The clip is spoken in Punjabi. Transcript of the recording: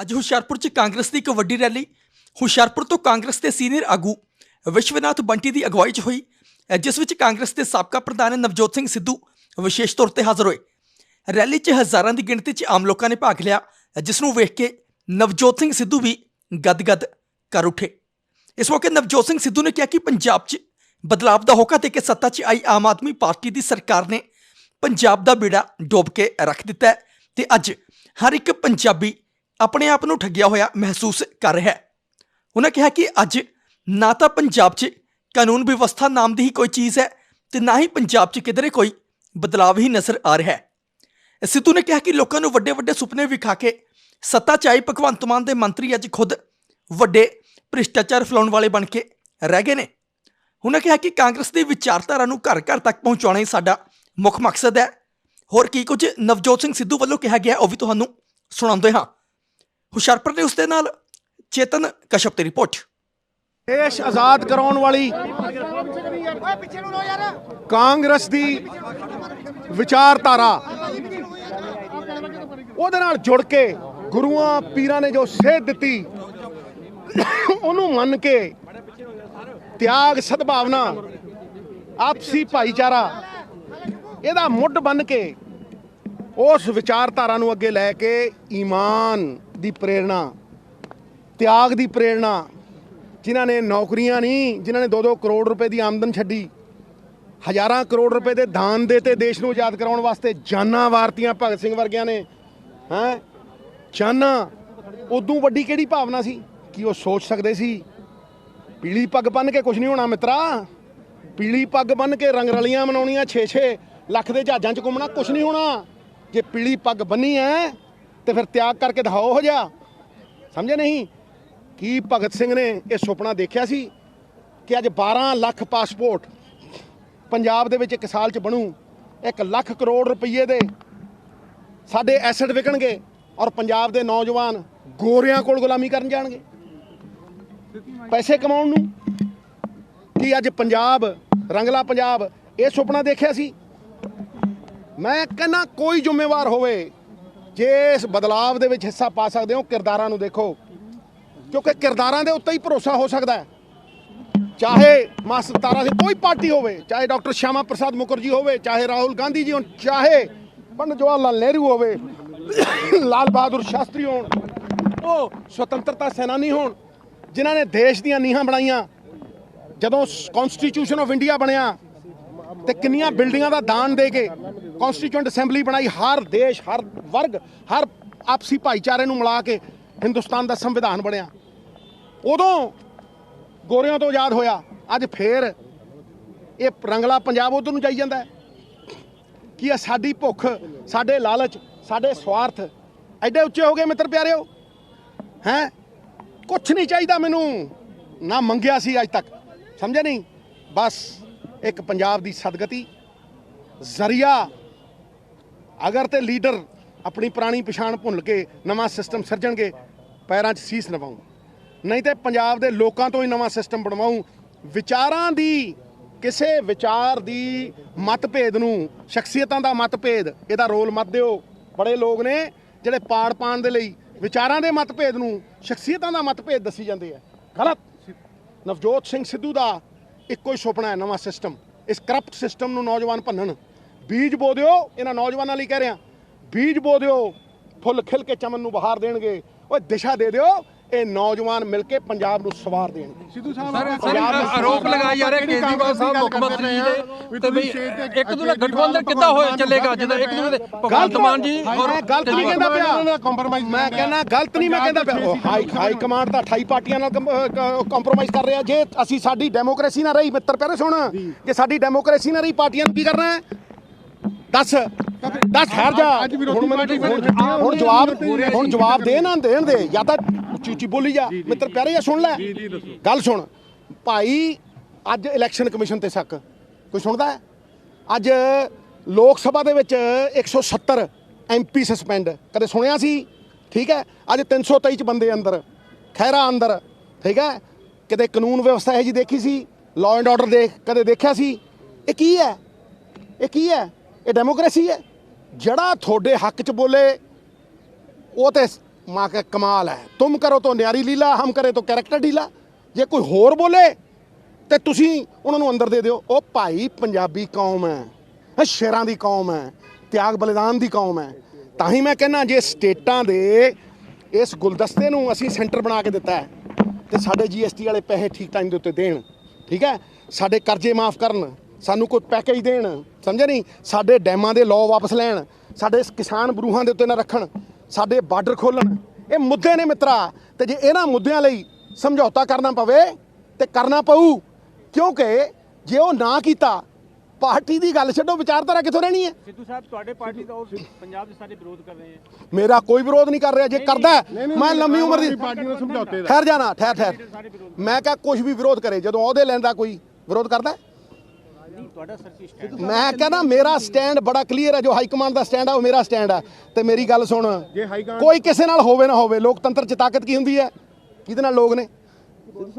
ਅੱਜ ਹੁਸ਼ਿਆਰਪੁਰ 'ਚ ਕਾਂਗਰਸ ਦੀ ਇੱਕ ਵੱਡੀ ਰੈਲੀ, ਹੁਸ਼ਿਆਰਪੁਰ ਤੋਂ ਕਾਂਗਰਸ ਦੇ ਸੀਨੀਅਰ ਆਗੂ ਵਿਸ਼ਵਨਾਥ ਬੰਟੀ ਦੀ ਅਗਵਾਈ 'ਚ ਹੋਈ ਜਿਸ ਵਿੱਚ ਕਾਂਗਰਸ ਦੇ ਸਾਬਕਾ ਪ੍ਰਧਾਨ ਨਵਜੋਤ ਸਿੰਘ ਸਿੱਧੂ ਵਿਸ਼ੇਸ਼ ਤੌਰ ਤੇ ਹਾਜ਼ਰ ਹੋਏ। ਰੈਲੀ 'ਚ ਹਜ਼ਾਰਾਂ ਦੀ ਗਿਣਤੀ 'ਚ ਆਮ ਲੋਕਾਂ ਨੇ ਭਾਗ ਲਿਆ, ਜਿਸ ਨੂੰ ਵੇਖ ਕੇ ਨਵਜੋਤ ਸਿੰਘ ਸਿੱਧੂ ਵੀ ਗਦਗਦ ਕਰ ਉੱਠੇ। ਇਸ ਮੌਕੇ ਨਵਜੋਤ ਸਿੰਘ ਸਿੱਧੂ ਨੇ ਕਿਹਾ ਕਿ ਪੰਜਾਬ 'ਚ ਬਦਲਾਵ ਦਾ ਹੋਕਾ ਦੇ ਕੇ ਸੱਤਾ 'ਚ ਆਈ ਆਮ ਆਦਮੀ ਪਾਰਟੀ ਦੀ ਸਰਕਾਰ ਨੇ ਪੰਜਾਬ ਦਾ ਬੇੜਾ ਡੋਬ ਕੇ ਰੱਖ ਦਿੱਤਾ ਹੈ ਤੇ ਅੱਜ ਹਰ ਇੱਕ ਪੰਜਾਬੀ ਆਪਣੇ ਆਪ ਨੂੰ ਠੱਗਿਆ ਹੋਇਆ ਮਹਿਸੂਸ ਕਰ ਰਿਹਾ ਹੈ। ਉਹਨਾਂ ਕਿਹਾ ਕਿ ਅੱਜ ਨਾ ਤਾਂ ਪੰਜਾਬ 'ਚ ਕਾਨੂੰਨ ਵਿਵਸਥਾ ਨਾਮ ਦੀ ਹੀ ਕੋਈ ਚੀਜ਼ ਹੈ ਤੇ ਨਾ ਹੀ ਪੰਜਾਬ 'ਚ ਕਿਧਰੇ ਕੋਈ ਬਦਲਾਵ ਹੀ ਨਜ਼ਰ ਆ ਰਿਹਾ ਹੈ। ਸਿੱਧੂ ਨੇ ਕਿਹਾ ਕਿ ਲੋਕਾਂ ਨੂੰ ਵੱਡੇ ਵੱਡੇ ਸੁਪਨੇ ਵਿਖਾ ਕੇ ਸੱਤਾ 'ਚ ਆਈ ਭਗਵੰਤ ਮਾਨ ਦੇ ਮੰਤਰੀ ਅੱਜ ਖੁਦ ਵੱਡੇ ਭ੍ਰਿਸ਼ਟਾਚਾਰ ਫੈਲਾਉਣ ਵਾਲੇ ਬਣ ਕੇ ਰਹਿ ਗਏ ਨੇ। ਉਹਨਾਂ ਕਿਹਾ ਕਿ ਕਾਂਗਰਸ ਦੀ ਵਿਚਾਰਧਾਰਾ ਨੂੰ ਘਰ ਘਰ ਤੱਕ ਪਹੁੰਚਾਉਣਾ ਹੀ ਸਾਡਾ ਮੁੱਖ ਮਕਸਦ ਹੈ। ਹੋਰ ਕੀ ਕੁਝ ਨਵਜੋਤ ਸਿੰਘ ਸਿੱਧੂ ਵੱਲੋਂ ਕਿਹਾ ਗਿਆ ਉਹ ਵੀ ਤੁਹਾਨੂੰ ਸੁਣਾਉਂਦੇ ਹਾਂ। ਹੁਸ਼ਿਆਰਪੁਰ ਨੇ ਉਸ ਦੇ ਨਾਲ ਚੇਤਨ ਕਸ਼ਪ ਦੀ ਰਿਪੋਰਟ। ਦੇਸ਼ ਆਜ਼ਾਦ ਕਰਾਉਣ ਵਾਲੀ ਕਾਂਗਰਸ ਦੀ ਵਿਚਾਰਧਾਰਾ। ਉਹਦੇ ਨਾਲ ਜੁੜ ਕੇ ਗੁਰੂਆਂ ਪੀਰਾਂ ਨੇ ਜੋ ਸੇਧ ਦਿੱਤੀ, ਉਹਨੂੰ ਮੰਨ ਕੇ ਤਿਆਗ ਸਦਭਾਵਨਾ, ਆਪਸੀ ਭਾਈਚਾਰਾ, ਇਹਦਾ ਮੁੱਢ ਬਣ ਕੇ ਉਸ ਵਿਚਾਰਧਾਰਾ ਨੂੰ ਅੱਗੇ ਲੈ ਕੇ ਈਮਾਨ ਦੀ ਪ੍ਰੇਰਣਾ, ਤਿਆਗ ਦੀ ਪ੍ਰੇਰਣਾ, ਜਿਨ੍ਹਾਂ ਨੇ ਨੌਕਰੀਆਂ ਨਹੀਂ, ਜਿਨ੍ਹਾਂ ਨੇ 2-2 ਕਰੋੜ ਰੁਪਏ ਦੀ ਆਮਦਨ ਛੱਡੀ, ਹਜ਼ਾਰਾਂ ਕਰੋੜ ਰੁਪਏ ਦੇ ਦਾਨ ਦੇਤੇ ਦੇਸ਼ ਨੂੰ ਆਜ਼ਾਦ ਕਰਾਉਣ ਵਾਸਤੇ ਜਾਨਾਂ ਵਾਰਤੀਆਂ ਭਗਤ ਸਿੰਘ ਵਰਗਿਆਂ ਨੇ, ਹੈ? ਜਾਨਾਂ, ਉਦੋਂ ਵੱਡੀ ਕਿਹੜੀ ਭਾਵਨਾ ਸੀ ਕਿ ਉਹ ਸੋਚ ਸਕਦੇ ਸੀ, ਪੀਲੀ ਪੱਗ ਬੰਨ ਕੇ ਕੁਝ ਨਹੀਂ ਹੋਣਾ ਮਿੱਤਰਾ? ਪੀਲੀ ਪੱਗ ਬੰਨ ਕੇ ਰੰਗ ਰਲੀਆਂ ਮਨਾਉਣੀਆਂ 6-6 ਲੱਖ ਦੇ ਜਹਾਜ਼ਾਂ 'ਚ ਘੁੰਮਣਾ ਕੁਝ ਨਹੀਂ ਹੋਣਾ। ਜੇ ਪੀਲੀ ਪੱਗ ਬੰਨੀ ਹੈ ਤੇ ਫਿਰ ਤਿਆਗ ਕਰਕੇ ਦਿਖਾਓ ਹੋ ਜਾ ਸਮਝੇ ਨਹੀਂ? ਕੀ ਭਗਤ ਸਿੰਘ ਨੇ ਇਹ ਸੁਪਨਾ ਦੇਖਿਆ ਸੀ ਕਿ ਅੱਜ 12 ਲੱਖ ਪਾਸਪੋਰਟ ਪੰਜਾਬ ਦੇ ਵਿੱਚ ਇੱਕ ਸਾਲ 'ਚ ਬਣੂ 1 ਲੱਖ ਕਰੋੜ ਰੁਪਏ ਦੇ ਸਾਡੇ ਐਸੈਟ ਵਿਕਣਗੇ ਔਰ ਪੰਜਾਬ ਦੇ ਨੌਜਵਾਨ ਗੋਰਿਆਂ ਕੋਲ ਗੁਲਾਮੀ ਕਰਨ ਜਾਣਗੇ। ਪੈਸੇ ਕਮਾਉਣ ਨੂੰ। ਕੀ ਅੱਜ ਪੰਜਾਬ, ਰੰਗਲਾ ਪੰਜਾਬ, ਇਹ ਸੁਪਨਾ ਦੇਖਿਆ ਸੀ? ਮੈਂ ਕਹਿੰਦਾ ਕੋਈ ਜ਼ਿੰਮੇਵਾਰ ਹੋਵੇ, ਜੇ ਇਸ ਬਦਲਾਵ ਦੇ ਵਿੱਚ ਹਿੱਸਾ ਪਾ ਸਕਦੇ ਹੋ, ਕਿਰਦਾਰਾਂ ਨੂੰ ਦੇਖੋ। ਕਿਉਂਕਿ ਕਿਰਦਾਰਾਂ ਦੇ ਉੱਤੇ ਹੀ ਭਰੋਸਾ ਹੋ ਸਕਦਾ ਹੈ। ਚਾਹੇ ਮਾਸਟਰ ਤਾਰਾ ਸਿੰਘ ਕੋਈ ਪਾਰਟੀ ਹੋਵੇ, ਚਾਹੇ ਡਾਕਟਰ ਸ਼ਿਆਮਾ ਪ੍ਰਸਾਦ ਮੁਖਰਜੀ ਹੋਵੇ, ਚਾਹੇ ਰਾਹੁਲ ਗਾਂਧੀ ਜੀ ਹੋਣ, ਚਾਹੇ ਪੰਡਿਤ ਜਵਾਹਰ ਲਾਲ ਨਹਿਰੂ ਹੋਵੇ, ਲਾਲ ਬਹਾਦੁਰ ਸ਼ਾਸਤਰੀ ਹੋਣ, ਉਹ ਸੁਤੰਤਰਤਾ ਸੈਨਾਨੀ ਹੋਣ, ਜਿਨ੍ਹਾਂ ਨੇ ਦੇਸ਼ ਦੀਆਂ ਨੀਹਾਂ ਬਣਾਈਆਂ। ਜਦੋਂ ਕਨਸਟੀਟਿਊਸ਼ਨ ਆਫ ਇੰਡੀਆ ਬਣਿਆ, ਤੇ ਕਿੰਨੀਆਂ ਬਿਲਡਿੰਗਾਂ ਦਾ ਦਾਨ ਦੇ ਕੇ ਕਨਸਟੀਟਿਊਐਂਟ ਅਸੈਂਬਲੀ ਬਣਾਈ, ਹਰ ਦੇਸ਼, ਹਰ ਵਰਗ, ਹਰ ਆਪਸੀ ਭਾਈਚਾਰੇ ਨੂੰ ਮਿਲਾ ਕੇ ਹਿੰਦੁਸਤਾਨ ਦਾ ਸੰਵਿਧਾਨ ਬਣਿਆ। ਉਦੋਂ ਗੋਰਿਆਂ ਤੋਂ ਆਜ਼ਾਦ ਹੋਇਆ, ਅੱਜ ਫੇਰ ਇਹ ਰੰਗਲਾ ਪੰਜਾਬ ਉਧਰ ਨੂੰ ਜਾਈ ਜਾਂਦਾ ਕੀ ਇਹ ਸਾਡੀ ਭੁੱਖ, ਸਾਡੇ ਲਾਲਚ, ਸਾਡੇ ਸਵਾਰਥ ਐਡੇ ਉੱਚੇ ਹੋ ਗਏ ਮਿੱਤਰ ਪਿਆਰਿਓ? ਹੈ? ਕੁਛ ਨਹੀਂ ਚਾਹੀਦਾ ਮੈਨੂੰ, ਨਾ ਮੰਗਿਆ ਸੀ ਅੱਜ ਤੱਕ। ਸਮਝਿਆ ਨਹੀਂ? ਬਸ ਇੱਕ ਪੰਜਾਬ ਦੀ ਸਦਗਤੀ, ਜ਼ਰੀਆ ਅਗਰ ਤੇ ਲੀਡਰ ਆਪਣੀ ਪੁਰਾਣੀ ਪਛਾਣ ਭੁੱਲ ਕੇ ਨਵਾਂ ਸਿਸਟਮ ਸਿਰਜਣਗੇ, ਪੈਰਾਂ 'ਚ ਸੀਸ ਨਵਾਉਂ ਨਹੀਂ ਤੇ ਪੰਜਾਬ ਦੇ ਲੋਕਾਂ ਤੋਂ ਹੀ ਨਵਾਂ ਸਿਸਟਮ ਬਣਵਾਉਂ ਵਿਚਾਰਾਂ ਦੀ, ਕਿਸੇ ਵਿਚਾਰ ਦੀ ਮਤਭੇਦ ਨੂੰ, ਸ਼ਖਸੀਅਤਾਂ ਦਾ ਮਤਭੇਦ, ਇਹਦਾ ਰੋਲ ਮਤ ਦਿਓ। ਬੜੇ ਲੋਕ ਨੇ ਜਿਹੜੇ ਪਾੜ ਪਾਣ ਦੇ ਲਈ ਵਿਚਾਰਾਂ ਦੇ ਮਤਭੇਦ ਨੂੰ, ਸ਼ਖਸੀਅਤਾਂ ਦਾ ਮਤਭੇਦ ਦੱਸੀ ਜਾਂਦੇ ਆ। ਗਲਤ। ਨਵਜੋਤ ਸਿੰਘ ਸਿੱਧੂ ਦਾ ਇੱਕੋ ਹੀ ਸੁਪਨਾ ਹੈ, ਨਵਾਂ ਸਿਸਟਮ। ਇਸ ਕਰਪਟ ਸਿਸਟਮ ਨੂੰ ਨੌਜਵਾਨ ਭੰਨਣ। ਬੀਜ ਬੋ ਦਿਓ ਇਹਨਾਂ ਨੌਜਵਾਨਾਂ ਲਈ ਕਹਿ ਰਿਹਾ। ਬੀਜ ਬੋ ਦਿਓ ਫੁੱਲ ਖਿਲ ਕੇ ਚਮਨ ਨੂੰ ਬਹਾਰ ਦੇਣਗੇ। ਓਏ ਦਿਸ਼ਾ ਦੇ ਦਿਓ ਇਹ ਨੌਜਵਾਨ ਮਿਲ ਕੇ ਪੰਜਾਬ ਨੂੰ ਸਵਾਰ ਦੇਣਗੇ ਸਿੱਧੂ ਸਾਹਿਬ ਆਰੋਪ ਲਗਾਇਆ ਜਾ ਰਿਹਾ ਕੇਜਰੀਵਾਲ ਸਾਹਿਬ ਮੁੱਖ ਮੰਤਰੀ ਜੀ ਦੇ ਤੇ ਵੀ ਇੱਕ ਦੂਜੇ ਗਠਬੰਧਨ ਕਿੱਦਾਂ ਹੋਇਆ ਚੱਲੇਗਾ? ਜਦੋਂ ਇੱਕ ਦੂਜੇ ਦੇ ਭਗਵੰਤ ਮਾਨ ਜੀ ਔਰ ਮੈਂ ਗਲਤ ਨਹੀਂ ਕਹਿੰਦਾ ਪਿਆ। ਕੰਪਰੋਮਾਈਜ਼ ਮੈਂ ਕਹਿੰਦਾ ਗਲਤ ਨਹੀਂ ਮੈਂ ਕਹਿੰਦਾ ਪਿਆ। ਹਾਈ ਹਾਈ ਕਮਾਂਡ ਤਾਂ 28 ਪਾਰਟੀਆਂ ਨਾਲ ਕੰਪਰੋਮਾਈਜ਼ ਕਰ ਰਿਹਾ। ਜੇ ਅਸੀਂ ਸਾਡੀ ਡੈਮੋਕ੍ਰੇਸੀ ਨਾ ਰਹੀ ਮਿੱਤਰ ਪਿਆਰੇ ਸੁਣ। ਜੇ। ਸਾਡੀ ਡੈਮੋਕ੍ਰੇਸੀ ਨਾ ਰਹੀ ਪਾਰਟੀਆਂ ਨੂੰ ਕੀ ਕਰਨਾ ਹੈ? ਦੱਸ ਦੱਸ ਠਹਿਰ ਜਾ। ਹੁਣ ਮੈਨੂੰ ਜਵਾਬ ਹੁਣ ਜਵਾਬ ਦੇ ਨਾ ਦੇਣ ਦੇ ਜਾਂ ਤਾਂ ਉੱਚੀ ਉੱਚੀ ਬੋਲੀ ਜਾ। ਮਿੱਤਰ ਪਿਆਰੇ ਆ ਸੁਣ ਲੈ। ਗੱਲ ਸੁਣ। ਭਾਈ ਅੱਜ ਇਲੈਕਸ਼ਨ ਕਮਿਸ਼ਨ ਤੇ ਸ਼ੱਕ। ਕੋਈ ਸੁਣਦਾ ਹੈ? ਅੱਜ ਲੋਕ ਸਭਾ ਦੇ ਵਿੱਚ 170 ਐਮਪੀ ਸਸਪੈਂਡ ਕਦੇ ਸੁਣਿਆ ਸੀ? ਠੀਕ ਹੈ? ਅੱਜ 323 ਚ ਬੰਦੇ ਅੰਦਰ। ਖੈਰਾ ਅੰਦਰ। ਠੀਕ ਹੈ? ਕਿਤੇ ਕਾਨੂੰਨ ਵਿਵਸਥਾ ਇਹ ਜੀ ਦੇਖੀ ਸੀ? ਲਾਅ ਐਂਡ ਆਰਡਰ ਦੇਖ ਕਦੇ ਦੇਖਿਆ ਸੀ? ਇਹ ਕੀ ਹੈ? ਇਹ ਕੀ ਹੈ? ਇਹ ਡੈਮੋਕ੍ਰੇਸੀ ਹੈ। ਜਿਹੜਾ ਤੁਹਾਡੇ ਹੱਕ 'ਚ ਬੋਲੇ, ਉਹ ਤੇ ਮਾਂ ਕਾ ਕਮਾਲ ਹੈ। ਤੁਮ ਕਰੋ ਤੋ ਨਿਆਰੀ ਲੀਲਾ, ਹਮ ਕਰੇ ਤੋ ਕੈਰੈਕਟਰ ਢੀਲਾ। ਜੇ ਕੋਈ ਹੋਰ ਬੋਲੇ, ਤੇ ਤੁਸੀਂ ਉਹਨਾਂ ਨੂੰ ਅੰਦਰ ਦੇ ਦਿਓ। ਉਹ ਭਾਈ ਪੰਜਾਬੀ ਕੌਮ ਹੈ ਸ਼ੇਰਾਂ ਦੀ ਕੌਮ ਹੈ, ਤਿਆਗ ਬਲੀਦਾਨ ਦੀ ਕੌਮ ਹੈ। ਤਾਂ ਹੀ ਮੈਂ ਕਹਿੰਨਾ ਜੇ ਸਟੇਟਾਂ ਦੇ ਇਸ ਗੁਲਦਸਤੇ ਨੂੰ ਅਸੀਂ ਸੈਂਟਰ ਬਣਾ ਕੇ ਦਿੱਤਾ ਹੈ, ਤੇ ਸਾਡੇ ਜੀਐਸਟੀ ਵਾਲੇ ਪੈਸੇ ਠੀਕ ਟਾਈਮ ਦੇ ਉੱਤੇ ਦੇਣ, ਠੀਕ ਹੈ? ਸਾਡੇ ਕਰਜ਼ੇ ਮਾਫ ਕਰਨ ਸਾਨੂੰ ਕੋਈ ਪੈਕੇਜ ਦੇਣ ਸਮਝਿਆ ਨਹੀਂ? ਸਾਡੇ ਡੈਮਾਂ ਦੇ ਲਾਅ ਵਾਪਸ ਲੈਣ ਸਾਡੇ ਕਿਸਾਨ ਬਰੂਹਾਂ ਦੇ ਉੱਤੇ ਨਾ ਰੱਖਣ ਸਾਡੇ ਬਾਰਡਰ ਖੋਲਣ। ਇਹ ਮੁੱਦੇ ਨੇ ਮਿੱਤਰਾ ਤੇ ਜੇ ਇਹਨਾਂ ਮੁੱਦਿਆਂ ਲਈ ਸਮਝੌਤਾ ਕਰਨਾ ਪਵੇ ਤੇ ਕਰਨਾ ਪਊ। ਕਿਉਂਕਿ ਜੇ ਉਹ ਨਾ ਕੀਤਾ ਪਾਰਟੀ ਦੀ ਗੱਲ ਛੱਡੋ ਵਿਚਾਰਧਾਰਾ ਕਿੱਥੋਂ ਰਹਿਣੀ ਹੈ? ਸਿੱਧੂ ਸਾਹਿਬ ਤੁਹਾਡੇ ਪਾਰਟੀ ਦਾ ਉਹ ਪੰਜਾਬ ਦੇ ਸਾਰੇ ਵਿਰੋਧ ਕਰ ਰਹੇ ਹੈ। ਮੇਰਾ ਕੋਈ ਵਿਰੋਧ ਨਹੀਂ ਕਰ ਰਿਹਾ ਜੇ ਕਰਦਾ ਮੈਂ ਲੰਮੀ ਉਮਰ ਦੀ ਪਾਰਟੀ ਨੂੰ ਸਮਝੌਤੇ ਦਾ। ਠਹਿਰ ਜਾਣਾ ਠਹਿਰ ਠਹਿਰ। ਮੈਂ ਕਿਹਾ ਕੁਝ ਵੀ ਵਿਰੋਧ ਕਰੇ ਜਦੋਂ ਅਹੁਦੇ ਲੈਂਦਾ ਕੋਈ ਵਿਰੋਧ ਕਰਦਾ ਸਟੈਂਡ ਮੈਂ ਕਹਿੰਦਾ ਮੇਰਾ ਸਟੈਂਡ ਬੜਾ ਕਲੀਅਰ ਹੈ ਜੋ ਹਾਈ ਕਮਾਂਡ ਦਾ ਸਟੈਂਡ ਹੈ ਉਹ ਮੇਰਾ ਸਟੈਂਡ ਹੈ ਤੇ ਮੇਰੀ ਗੱਲ ਸੁਣ ਕੋਈ ਕਿਸੇ ਨਾਲ ਹੋਵੇ ਨਾ ਹੋਵੇ ਲੋਕਤੰਤਰ ਚ ਤਾਕਤ ਕੀ ਹੁੰਦੀ ਹੈ? ਕਿਹਦੇ ਨਾਲ ਲੋਕ ਨੇ?